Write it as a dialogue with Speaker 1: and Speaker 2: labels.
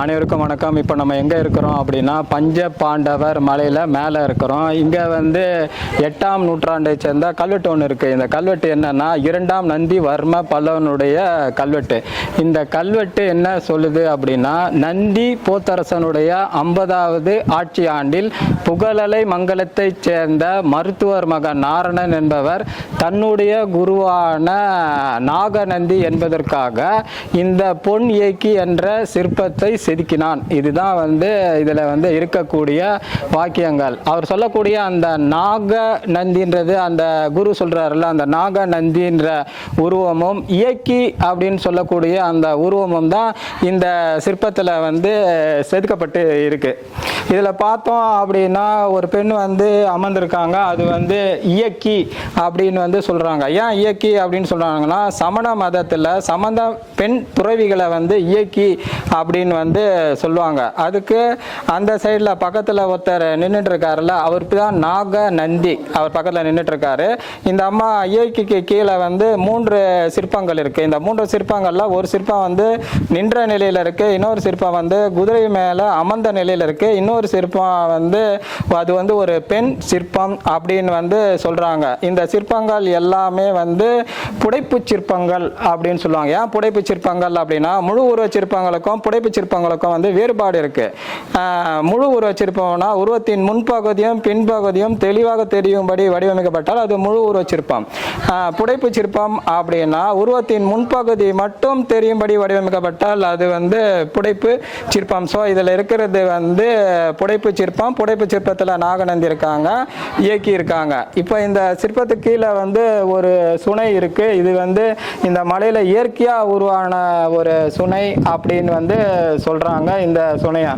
Speaker 1: அனைவருக்கும் வணக்கம். இப்போ நம்ம எங்கே இருக்கிறோம் அப்படின்னா பஞ்ச பாண்டவர் மலையில் மேலே இருக்கிறோம். இங்கே வந்து எட்டாம் நூற்றாண்டை சேர்ந்த கல்வெட்டு ஒன்று இருக்குது இந்த கல்வெட்டு என்னன்னா இரண்டாம் நந்தி வர்ம பல்லவனுடைய கல்வெட்டு. இந்த கல்வெட்டு என்ன சொல்லுது அப்படின்னா நந்தி போத்தரசனுடைய ஐம்பதாவது ஆட்சி ஆண்டில் புகழலை மங்கலத்தைச் சேர்ந்த மருத்துவர் மகன் நாரணன் என்பவர் தன்னுடைய குருவான நாகநந்தி என்பதற்காக இந்த பொன் இயக்கி என்ற சிற்பத்தை செதுக்கினான். இதுதான் வந்து இதில் வந்து இருக்கக்கூடிய வாக்கியங்கள். அவர் சொல்லக்கூடிய அந்த நாக நந்தின்றது அந்த குரு சொல்கிறாருல்ல அந்த நாக நந்தின்ற உருவமும் இயக்கி அப்படின்னு சொல்லக்கூடிய அந்த உருவமும் தான் இந்த சிற்பத்தில் வந்து செதுக்கப்பட்டு இருக்கு. இதில் பார்த்தோம் அப்படின்னா ஒரு பெண் வந்து அமர்ந்திருக்காங்க. அது வந்து இயக்கி அப்படின்னு வந்து சொல்கிறாங்க ஏன் இயக்கி அப்படின்னு சொல்கிறாங்கன்னா சமண மதத்தில் சமந்த பெண் துறவிகளை வந்து இயக்கி அப்படின்னு வந்து வந்து சொல்லுவாங்க. அதுக்கு அந்த சைடில் பக்கத்தில் ஒருத்தர் நின்றுட்டு இருக்காருல்ல அவருக்கு தான் நாக நந்தி அவர் பக்கத்தில் நின்றுட்டு இருக்காரு இந்த அம்மா இயக்கிக்கு கீழே வந்து மூன்று சிற்பங்கள் இருக்குது இந்த மூன்று சிற்பங்கள்ல ஒரு சிற்பம் வந்து நின்ற நிலையில் இருக்குது இன்னொரு சிற்பம் வந்து குதிரை மேலே அமர்ந்த நிலையில் இருக்குது இன்னொரு சிற்பம் வந்து அது வந்து ஒரு பெண் சிற்பம் அப்படின்னு வந்து சொல்கிறாங்க இந்த சிற்பங்கள் எல்லாமே வந்து புடைப்பு சிற்பங்கள் அப்படின்னு சொல்லுவாங்க. ஏன் புடைப்பு சிற்பங்கள் அப்படின்னா முழு உருவ சிற்பங்களுக்கும் புடைப்பு சிற்பங்கள் சிற்பங்களுக்கும் வந்து வேறுபாடு இருக்கு. முழு உருவ சிற்பம்னா உருவத்தின் முன்பகுதியும் பின்பகுதியும் தெளிவாக தெரியும்படி வடிவமைக்கப்பட்டால் அது முழு உருவ சிற்பம் புடைப்பு சிற்பம் அப்படின்னா உருவத்தின் முன்பகுதி மட்டும் தெரியும்படி வடிவமைக்கப்பட்டால் அது வந்து புடைப்பு சிற்பம். ஸோ இதில் இருக்கிறது வந்து புடைப்பு சிற்பம். புடைப்பு சிற்பத்தில் நாகநந்தி இருக்காங்க இயக்கி இருக்காங்க. இப்போ இந்த சிற்பத்துக்கு கீழே வந்து ஒரு சுனை இருக்கு. இது வந்து இந்த மலையில இயற்கையாக உருவான ஒரு சுனை அப்படின்னு வந்து சொல்கிறாங்க இந்த சுனையா.